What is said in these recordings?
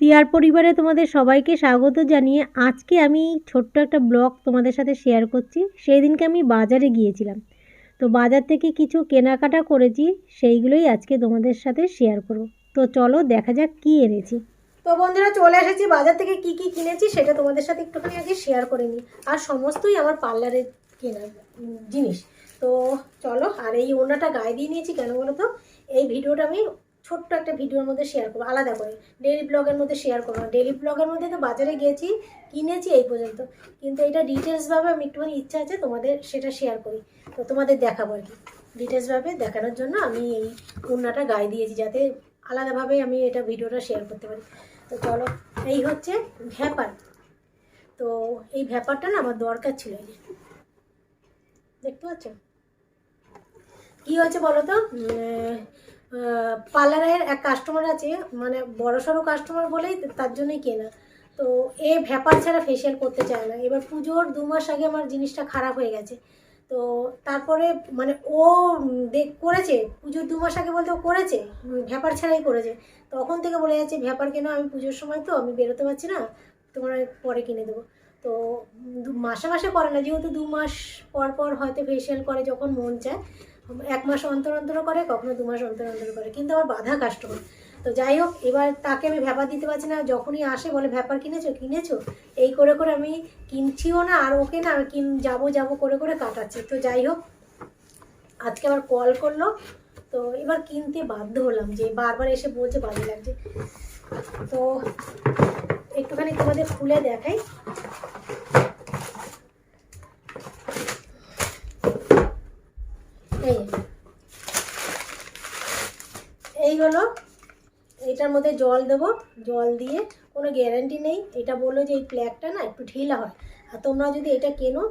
টিয়ার পরিবারে তোমাদের সবাইকে স্বাগত জানিয়ে আজকে আমি ছোট্ট একটা ব্লগ তোমাদের সাথে শেয়ার করছি। সেই দিনকে আমি বাজারে গিয়েছিলাম। তো বাজার থেকে কিছু কেনাকাটা করেছি, সেইগুলোই আজকে তোমাদের সাথে শেয়ার করব। তো চলো দেখা যাক কি এনেছি। তো বন্ধুরা চলে এসেছি বাজার থেকে কি কি কিনেছি সেটা তোমাদের সাথে একটুখানি আগে শেয়ার করে নিই। আর সমস্তই আমার পার্লারের কেনা জিনিস। তো চলো, আর এই ওড়নাটা গায়ে দিয়ে নিয়েছি কেন বলো তো? এই ভিডিওটা আমি ছোট্ট একটা ভিডিওর মধ্যে শেয়ার করব, আলাদা করে। ডেলি ব্লগের মধ্যে শেয়ার করব। ডেলি ব্লগের মধ্যে তো বাজারে গেছি, কিনেছি এই পর্যন্ত। কিন্তু এটা ডিটেলসভাবে আমি একটুখানি ইচ্ছা আছে তোমাদের সেটা শেয়ার করি। তো তোমাদের দেখাবো আর কি। ডিটেলসভাবে দেখানোর জন্য আমি এই ওড়নাটা গায়ে দিয়েছি, যাতে আলাদাভাবে আমি এটা ভিডিওটা শেয়ার করতে পারি। তো চলো, এই হচ্ছে ভ্যাপার। তো এই ভ্যাপারটা না আমার দরকার ছিল দেখতে পাচ্ছ? কি হয়েছে বলো তো? পার্লারের এক কাস্টমার আছে মানে বড় সড়ো কাস্টমার বলেই তার জন্যই কেনা। তো এ ভ্যাপার ছাড়া ফেসিয়াল করতে চায় না। এবার পুজোর দু মাস আগে আমার জিনিসটা খারাপ হয়ে গেছে। তো তারপরে মানে ও দেখ করেছে, পুজোর দু মাস আগে বলতে ও করেছে ভ্যাপার ছাড়াই করেছে। তখন থেকে বলে যাচ্ছে ভ্যাপার কেন? আমি পুজোর সময় তো, আমি বেরোতে পারছি না, তোমার পরে কিনে দেবো। তো মাসে মাসে করে না, যেহেতু দু মাস পর পর হয়তো ফেসিয়াল করে যখন মন চায়। এক মাস অন্তর অন্তর করে, কখনো দু মাস অন্তর অন্তর করে। কিন্তু আমার বাধা কাস্টমার তো যাই হোক, এবার তাকে আমি ভ্যাপার দিতে পারছি না। যখনই আসে, বলে ভ্যাপার কিনেছো? কিনেছো? এই করে করে আমি কিনছিও না, আর ওকে না আমি কিন, যাব যাব করে করে কাটাচ্ছি। তো যাই হোক, আজকে আবার কল করল। তো এবার কিনতে বাধ্য হলাম যে, বারবার এসে বলছে, বাজে লাগছে। তো একটুখানি তোমাদের খুলে দেখাই এই যে। এই হলো, এটার মধ্যে জল দেবো, জল দিয়ে কোনো গ্যারান্টি নেই। এটা বলল যে এই প্ল্যাগটা না একটু ঢিলা হয়। আর তোমরা যদি এটা কেনো,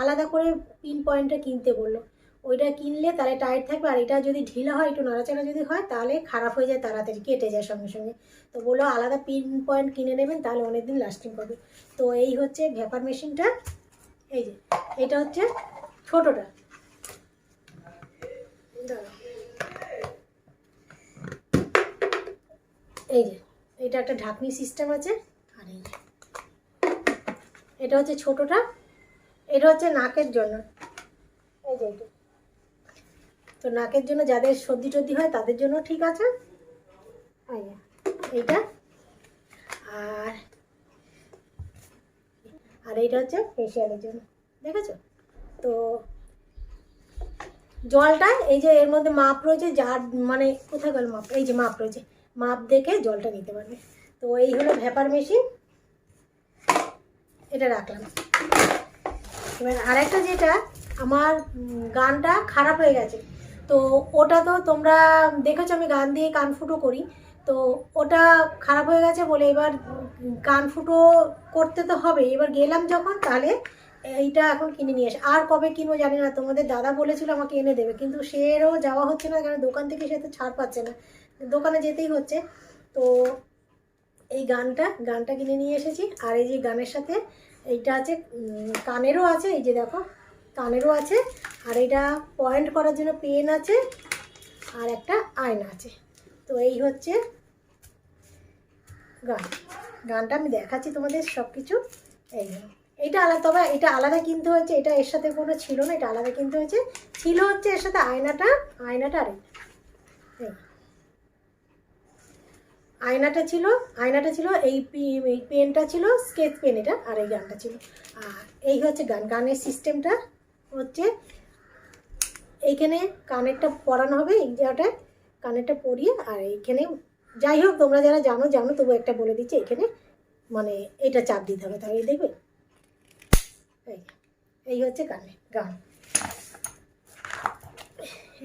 আলাদা করে পিন পয়েন্টটা কিনতে বলল। ওইটা কিনলে তাহলে টাইট থাকবে, আর এটা যদি ঢিলা হয়, একটু নাড়াচাড়া যদি হয়, তাহলে খারাপ হয়ে যায়, তাড়াতাড়ি কেটে যায় সঙ্গে সঙ্গে। তো বলল আলাদা পিন পয়েন্ট কিনে নেবেন, তাহলে অনেকদিন লাস্টিং করবে। তো এই হচ্ছে ভ্যাপার মেশিনটা এই যে, এটা হচ্ছে ছোটোটা। দাঁড়াও। এই যে, এটা একটা ঢাকনি সিস্টেম আছে, আর এই এটা হচ্ছে ছোটটা, এটা হচ্ছে নাকের জন্য। এই যে তো নাকের জন্য যাদের সর্দি টর্দি হয়, তাদের জন্য ঠিক আছে। এই এইটা। আর আর এইটা হচ্ছে ফেসিয়ালের জন্য। দেখেছ? তো জলটা, এই যে এর মধ্যে মাপ রয়েছে, যার মানে কোথায় গেল মাপ? এই যে মাপ রয়েছে। মাপ দেখে জলটা নিতে পারবে। তো এই হলো ভ্যাপার মেশিন। এটা রাখলাম। এবার আরেকটা যেটা, আমার গানটা খারাপ হয়ে গেছে। তো ওটা তো তোমরা দেখেছ, আমি গান দিয়ে কান ফুটো করি। তো ওটা খারাপ হয়ে গেছে বলে এবার কান ফুটো করতে তো হবে। এবার গেলাম যখন, তাহলে এইটা এখন কিনে নিয়ে আসে আর কবে কিনবো জানি না, তোমাদের দাদা বলেছিল আমাকে এনে দেবে, কিন্তু সেরও যাওয়া হচ্ছে না, কারণ দোকান থেকে সে তো ছাড় পাচ্ছে না। দোকানে যেতেই হচ্ছে। তো এই গানটা গানটা কিনে নিয়ে এসেছি, আর এই যে গানের সাথে এইটা আছে কানেরও আছে, এই যে দেখো, কানেরও আছে, আর এটা পয়েন্ট করার জন্য পেন আছে, আর একটা আয়না আছে। তো এই হচ্ছে গান। গানটা আমি দেখাচ্ছি তোমাদের সব কিছু এই। এটা আলাদা, তবে এটা আলাদা কিনতে হয়েছে, এটা এর সাথে কোনো ছিল না, এটা আলাদা কিনতে হয়েছে। ছিল হচ্ছে এর সাথে আয়নাটা আয়নাটা আর। আয়নাটা ছিল আয়নাটা ছিল, এই পেনটা ছিল, স্কেচ পেন এটা, আর এই গানটা ছিল। আর এই হচ্ছে গান, গানের সিস্টেমটা হচ্ছে, এইখানে কানেরটা পরানো হবে, এই জায়গাটায় কানেরটা পরিয়ে, আর এইখানে যাই হোক, তোমরা যারা জানো জানো, তবু একটা বলে দিচ্ছি এখানে মানে এটা চাপ দিতে হবে, তাহলে দেখবে। এই এই হচ্ছে কানে গান।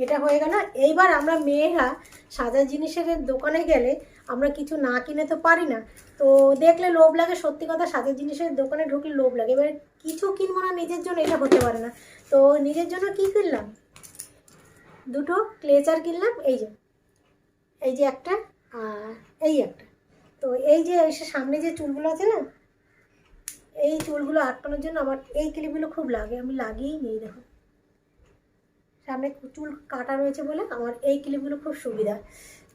এটা হয়ে গেল। এইবার আমরা মেয়েরা সাদা জিনিসের দোকানে গেলে আমরা কিছু না কিনে তো পারি না। তো দেখলে লোভ লাগে, সত্যি কথা সাদা জিনিসের দোকানে ঢুকলে লোভ লাগে। এবার কিছু কিনবো না, নিজের জন্য এটা হতে পারে না। তো নিজের জন্য কি কিনলাম? দুটো ক্লেচার কিনলাম, এই যে এই যে একটা আর এই একটা। তো এই যে সামনে যে চুলগুলো আছে না এই চুলগুলো আটকানোর জন্য আমার এই ক্লিপগুলো খুব লাগে, আমি লাগিয়েই নেই দেখো। সামনে চুল কাটা রয়েছে বলে আমার এই ক্লিপগুলো খুব সুবিধা।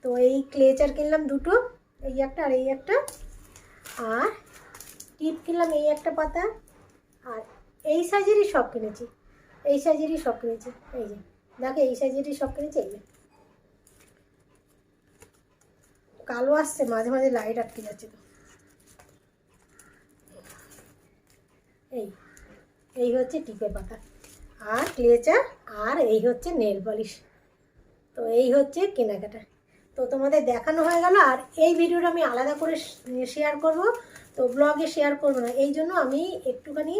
তো এই ক্লেচার কিনলাম দুটো, এই একটা আর এই একটা। আর টিপ কিনলাম এই একটা পাতা, আর এই সাইজেরই সব কিনেছি, এই সাইজেরই সব কিনেছি, এই যে, দেখো এই সাইজেরই সব কিনেছি, এই কালো আসছে, মাঝে মাঝে লাইট আটকে যাচ্ছে। তো এই এই হচ্ছে টিপে পাতা। আর ক্লেচার, আর এই হচ্ছে নেল পলিশ। তো এই হচ্ছে কেনাকাটা। তো তোমাদের দেখানো হয়ে গেল, আর এই ভিডিওটা আমি আলাদা করে শেয়ার করব। তো ব্লগে শেয়ার করব না। এই জন্য আমি একটুখানি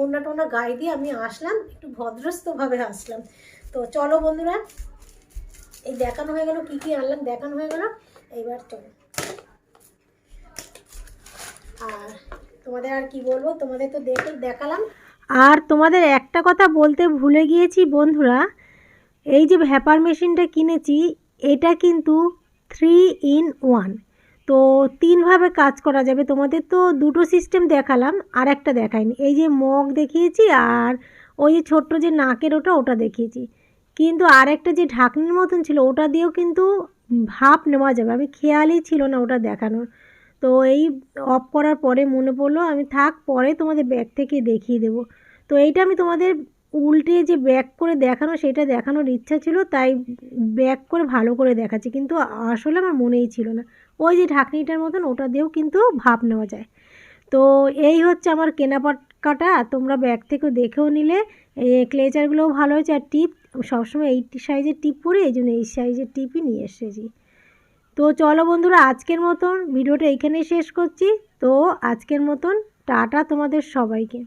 ওনা টোনা গায়ে দিয়ে আমি আসলাম, একটু ভদ্রস্থভাবে আসলাম। তো চলো বন্ধুরা, এই দেখানো হয়ে গেল, কী কী আনলাম দেখানো হয়ে গেল, এইবার চলো আর তোমাদের আর কি বলব? তোমাদের তো দেখে দেখালাম। আর তোমাদের একটা কথা বলতে ভুলে গিয়েছি বন্ধুরা। এই যে ভ্যাপার মেশিনটা কিনেছি, এটা কিন্তু থ্রি ইন ওয়ান তো তিনভাবে কাজ করা যাবে। তোমাদের তো দুটো সিস্টেম দেখালাম, আর একটা দেখাইনি। এই যে মগ দেখিয়েছি, আর ওই যে ছোট্ট যে নাকের ওটা ওটা দেখিয়েছি। কিন্তু আর একটা যে ঢাকনির মতন ছিল, ওটা দিয়েও কিন্তু ভাপ নেওয়া যাবে। আমি খেয়ালই ছিল না ওটা দেখানোর। তো এই অফ করার পরে মনে পড়ল, আমি থাক, পরে তোমাদের ব্যাগ থেকে দেখিয়ে দেবো। তো এইটা আমি তোমাদের উল্টে যে ব্যাক করে দেখানো, সেটা দেখানোর ইচ্ছা ছিল, তাই ব্যাক করে ভালো করে দেখাচ্ছি। কিন্তু আসলে আমার মনেই ছিল না। ওই যে ঢাকনিটার মতন, ওটা দিয়েও কিন্তু ভাব নেওয়া যায়। তো এই হচ্ছে আমার কেনাকাটা। তোমরা ব্যাগ থেকেও দেখেও নিলে। ক্লেচারগুলোও ভালো হয়েছে। আর টিপ সবসময় এই সাইজের টিপ পরে, এই জন্য এই সাইজের টিপই নিয়ে এসেছি। তো চলো বন্ধুরা, আজকের মতন ভিডিওটা এখানেই শেষ করছি। তো আজকের মতন টাটা তোমাদের সবাইকে।